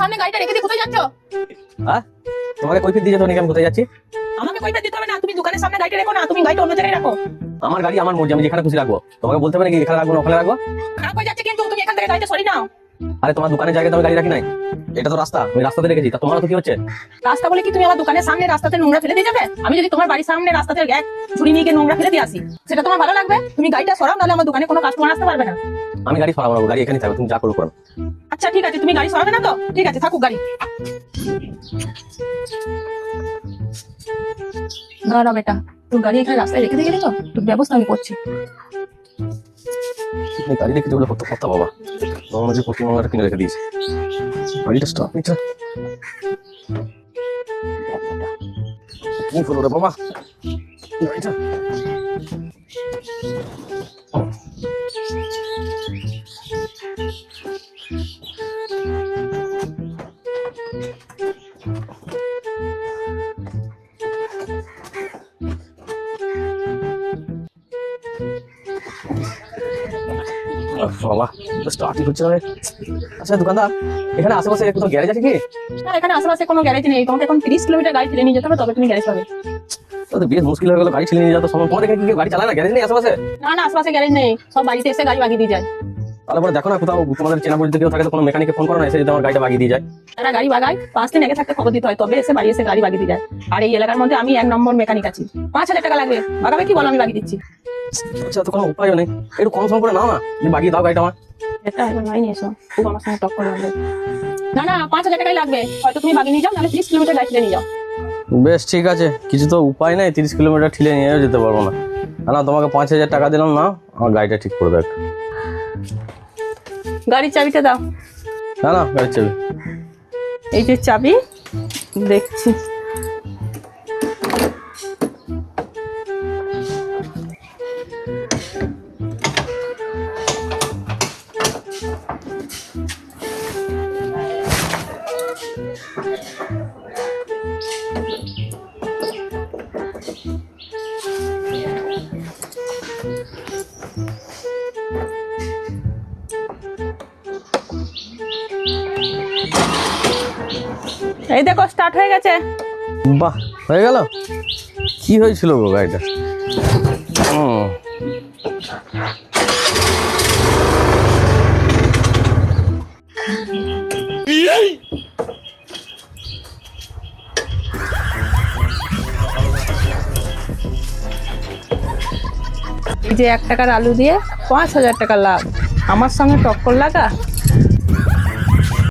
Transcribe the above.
সামনে গাড়িটা রেখে দিয়ে কোথায় যাচ্ছ? হ্যাঁ তোমাকে কৈফিয়ত দিয়ে আমি কোথায় যাচ্ছি? আমাকে দিতে হবে না তুমি দোকানের সামনে গাড়িটা রেখো না তুমি গাড়িটা অন্য জায়গায় রাখো। আমার গাড়ি আমার মর্জি আমি যেখানে খুশি রাখব। তোমাকে বলতে হবে নাকি এখানে রাখব না ওখানে রাখব? খারাপ হয়ে যাচ্ছে কিন্তু তুমি এখান থেকে গাড়িটা সরি নাও। আরে তোমার দোকানের জায়গায় তো আমি গাড়ি রাখি নাই। এটা তো রাস্তা আমি রাস্তাতে রেখেছি তা তোমার তো কি হচ্ছে? রাস্তা বলে কি তুমি আমার দোকানের সামনে রাস্তাতে নোংরা ফেলে দিয়ে যাবে? আমি যদি তোমার বাড়ির সামনে রাস্তাতে এক ঝুড়ি নিয়ে নোংরা ফেলে দিয়ে আসি সেটা তোমার ভালো লাগবে? তুমি গাড়িটা সরাও নাহলে আমার দোকানে কোনো কাস্টমার আসতে পারবে না। আমি গাড়ি সরাবো গাড়ি এখানে থাকবে তুমি যা করো করো। আচ্ছা ঠিক আছে, তুমি গাড়ি সরাবে না তো? ঠিক আছে, থাকুক গাড়ি। না না বেটা, তোর গাড়ি এখানে রাস্তায় রেখে দিয়ে গেলি তো? তোর ব্যবস্থা আমি করছি। তুমি গাড়ি রেখে দেবো কত কথা, বাবা। তোমার যে পশ্চিমবঙ্গটা কিনে রেখে দিয়েছে। গাড়িটা স্টপ এটা। কি হলো রে, বাবা? গাড়িটা। বাবা স্টার্টই হচ্ছে না। আচ্ছা দোকানদার এখানে আশেপাশে কোথাও গ্যারেজ আছে কি? না এখানে আশেপাশে কোনো গ্যারেজ নেই। তোমাকে এখন তিরিশ কিলোমিটার গাড়ি নিয়ে যেতে হবে তবে তুমি গ্যারেজ পাবে। তো বেশ মুশকিল হয়ে গেল গাড়ি নিয়ে তোমাদের এখানে কি গাড়ি চালায় না? গ্যারেজ নেই আশেপাশে? না না আশেপাশে গ্যারেজ নেই। সব বাড়িতে এসে গাড়ি বাগিয়ে দিয়ে যায়। তাহলে পরে দেখো না কোথাও তোমাদের চেনা পরিচিত কেউ থাকে তো কোনো মেকানিকে ফোন করো না এসে যদি আমার গাড়িটা বাগিয়ে দিয়ে যায়। তারা গাড়ি বাগায় পাঁচ দিন আগে থাকতে খবর দিতে হয় তবে এসে বাড়ি এসে গাড়ি বাগিয়ে দিয়ে যায়। আর এই এলাকার মধ্যে আমি এক নম্বর মেকানিক আছি। পাঁচ হাজার টাকা লাগবে। বাগাবে কি বলো আমি বাগিয়ে দিচ্ছি। আচ্ছা তো কোনো উপায়ও নেই। একটু কম সম করে নাও না যে বাগিয়ে দাও গাড়িটা আমার এটা এবার নাই নিয়ে খুব আমার সঙ্গে টক করে লাগবে না না পাঁচ হাজার টাকাই লাগবে। হয়তো তুমি বাগিয়ে নিয়ে যাও নাহলে তিরিশ কিলোমিটার গাড়ি নিয়ে যাও। বেশ ঠিক আছে। কিছু তো উপায় নেই তিরিশ কিলোমিটার ঠিলে নিয়েও যেতে পারব না। না, না তোমাকে পাঁচ হাজার টাকা দিলাম না আমার গাড়িটা ঠিক করে দেখ। গাড়ির চাবিটা দাও। না না গাড়ির চাবি। এই যে চাবি দেখছি। এই দেখো স্টার্ট হয়ে গেছে। বাহ হয়ে গেল? কি হয়েছিল গো গাড়িটা? হুম এই যে এক টাকার আলু দিয়ে পাঁচ হাজার টাকা লাভ আমার সঙ্গে টক্কর লাগা?